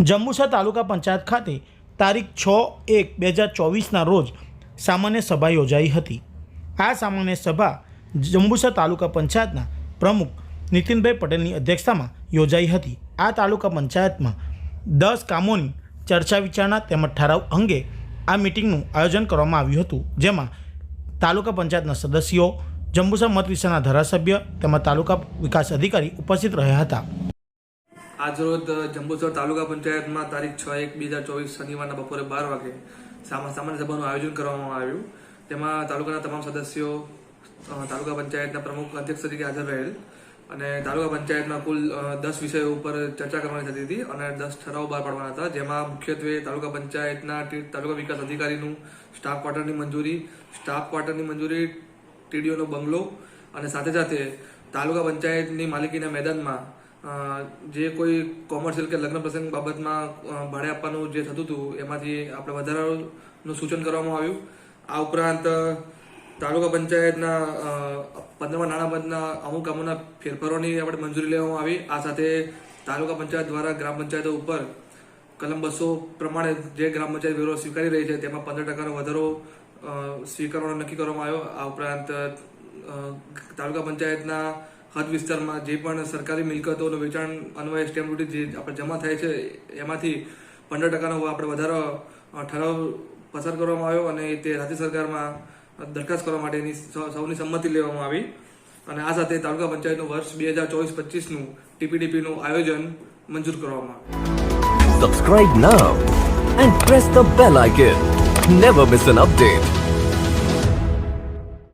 જંબુસર તાલુકા પંચાયત ખાતે તારીખ છ એક બે હજાર ચોવીસના રોજ સામાન્ય સભા યોજાઈ હતી. આ સામાન્ય સભા જંબુસર તાલુકા પંચાયતના પ્રમુખ નીતિનભાઈ પટેલની અધ્યક્ષતામાં યોજાઈ હતી. આ તાલુકા પંચાયતમાં દસ કામોની ચર્ચા વિચારણા તેમજ ઠરાવ અંગે આ મિટિંગનું આયોજન કરવામાં આવ્યું હતું, જેમાં તાલુકા પંચાયતના સદસ્યો, જંબુસર મત વિસ્તારના ધારાસભ્ય તેમજ તાલુકા વિકાસ અધિકારી ઉપસ્થિત રહ્યા હતા. આજરોજ જંબુસર તાલુકા પંચાયતમાં તારીખ છ એક બે હજાર ચોવીસ શનિવારના બપોરે બાર વાગે સામા- સામાન્ય સભાનું આયોજન કરવામાં આવ્યું. તેમાં તાલુકાના તમામ સદસ્યો તાલુકા પંચાયતના પ્રમુખ અધ્યક્ષ તરીકે હાજર રહેલ અને તાલુકા પંચાયતમાં કુલ દસ વિષયો ઉપર ચર્ચા કરવાની થતી હતી અને દસ ઠરાવો બહાર પાડવાના હતા, જેમાં મુખ્યત્વે તાલુકા પંચાયતના તાલુકા વિકાસ અધિકારીનું સ્ટાફ ક્વાર્ટરની મંજૂરી, સ્ટાફ ક્વાર્ટરની મંજૂરી, ટીડીઓનો બંગલો અને સાથે સાથે તાલુકા પંચાયતની માલિકીના મેદાનમાં જે કોઈ કોમર્શિયલ કે લગ્ન પ્રસંગ બાબતમાં ભાડે આપવાનું જે થતું હતું, એમાંથી આપણે વધારાનું સૂચન કરવામાં આવ્યું. આ ઉપરાંત તાલુકા પંચાયતના પંદરમા નાણાં પંચના અમુક કામોના ફેરફારોની આપણે મંજૂરી લેવામાં આવી. આ સાથે તાલુકા પંચાયત દ્વારા ગ્રામ પંચાયતો ઉપર કલમ બસો પ્રમાણે જે ગ્રામ પંચાયત વેરો સ્વીકારી રહી છે, તેમાં પંદર ટકાનો વધારો સ્વીકારવાનો નક્કી કરવામાં આવ્યો. આ ઉપરાંત તાલુકા પંચાયતના હદ વિસ્તારમાં જે પણ સરકારી મિલકતોનું વેચાણ અન્વયે સ્ટેમ્પ ડ્યુટી જે આપણે જમા થાય છે, એમાંથી પંદર ટકાનો આપણે વધારો ઠરાવ પસાર કરવામાં આવ્યો અને તે રાજ્ય સરકારમાં દરખાસ્ત કરવા માટેની સૌની સંમતિ લેવામાં આવી અને આ સાથે તાલુકા પંચાયતનું વર્ષ બે હજાર ચોવીસ પચીસનું ટીપીડીપીનું આયોજન મંજૂર કરવામાં આવ્યું Subscribe now and press the bell icon. Never miss an update.